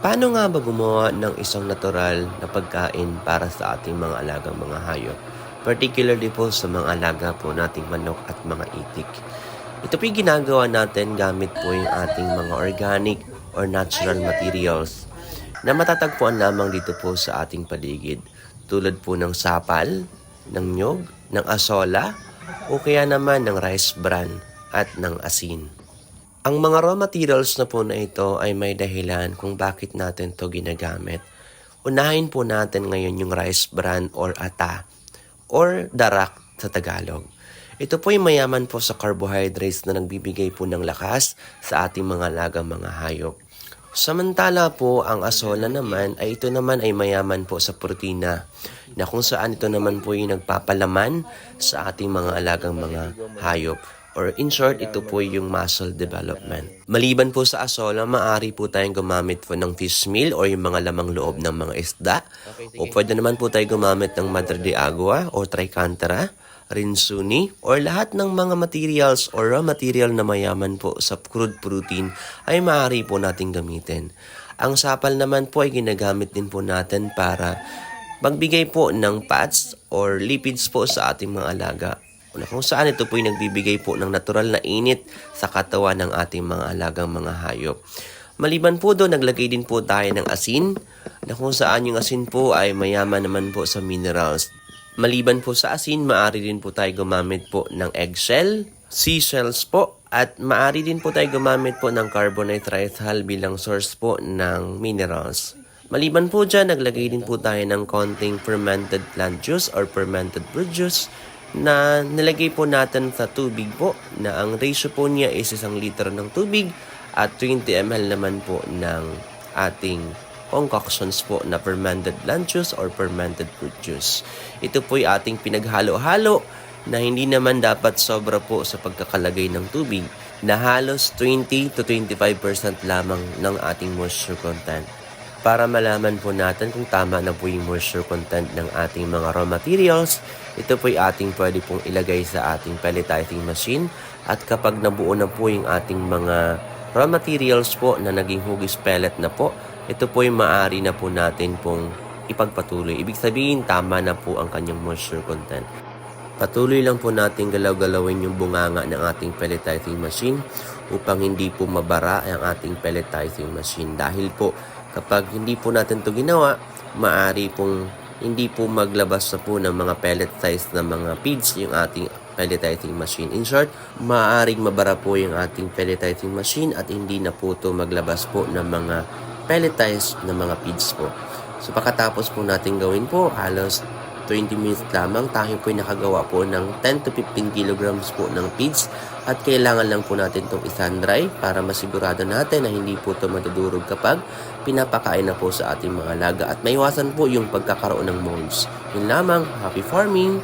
Paano nga ba gumawa ng isang natural na pagkain para sa ating mga alagang mga hayop? Particularly po sa mga alaga po nating manok at mga itik. Ito po yung ginagawa natin gamit po yung ating mga organic or natural materials na matatagpuan lamang dito po sa ating paligid. Tulad po ng sapal, ng nyog, ng asola, o kaya naman ng rice bran at ng asin. Ang mga raw materials na po na ito ay may dahilan kung bakit natin to ginagamit. Unahin po natin ngayon yung rice bran or ata or darak sa Tagalog. Ito po ay mayaman po sa carbohydrates na nagbibigay po ng lakas sa ating mga lagang mga hayop. Samantala po, ang asola naman ay ito naman ay mayaman po sa protina na kung saan ito naman po yung nagpapalaman sa ating mga alagang mga hayop. Or in short, ito po yung muscle development. Maliban po sa asola, maaari po tayong gumamit po ng fish meal or yung mga lamang loob ng mga isda. O pwede naman po tayo gumamit ng madre de agua o tricantera rinsuni, or lahat ng mga materials or raw material na mayaman po sa crude protein ay maaari po nating gamitin. Ang sapal naman po ay ginagamit din po natin para magbigay po ng fats or lipids po sa ating mga alaga. Na kung saan ito po ay nagbibigay po ng natural na init sa katawan ng ating mga alagang mga hayop. Maliban po doon, naglagay din po tayo ng asin na kung saan yung asin po ay mayaman naman po sa minerals. Maliban po sa asin, maaari din po tayo gumamit po ng eggshell, seashells po, at maaari din po tayo gumamit po ng carbonate hull bilang source po ng minerals. Maliban po dyan, naglagay din po tayo ng konting fermented plant juice or fermented fruit juice na nilagay po natin sa tubig po na ang ratio po niya is isang liter ng tubig at 20 ml naman po ng ating concoctions po na fermented plant juice or fermented fruit juice. Ito po ay ating pinaghalo-halo na hindi naman dapat sobra po sa pagkakalagay ng tubig na halos 20 to 25% lamang ng ating moisture content para malaman po natin kung tama na po yung moisture content ng ating mga raw materials. Ito po ay ating pwede pong ilagay sa ating pelletizing machine at kapag nabuo na po yung ating mga raw materials po na naging hugis pellet na po, ito po ay maaari na po natin pong ipagpatuloy. Ibig sabihin, tama na po ang kanyang moisture content. Patuloy lang po natin galaw-galawin yung bunganga ng ating pelletizing machine upang hindi po mabara ang ating pelletizing machine. Dahil po kapag hindi po natin to ginawa, maari pong hindi po maglabas na po ng mga pellet size na mga feeds yung ating pelletizing machine. In short, maaaring mabara po yung ating pelletizing machine at hindi na po to maglabas po ng mga pelletized na mga feeds po. So pagkatapos po natin gawin po, halos 20 minutes lamang tayo po ay nakagawa po ng 10 to 15 kilograms po ng feeds at kailangan lang po natin itong isan-dry para masigurado natin na hindi po ito madudurog kapag pinapakain na po sa ating mga laga at maiwasan po yung pagkakaroon ng molds. Yun lamang, happy farming!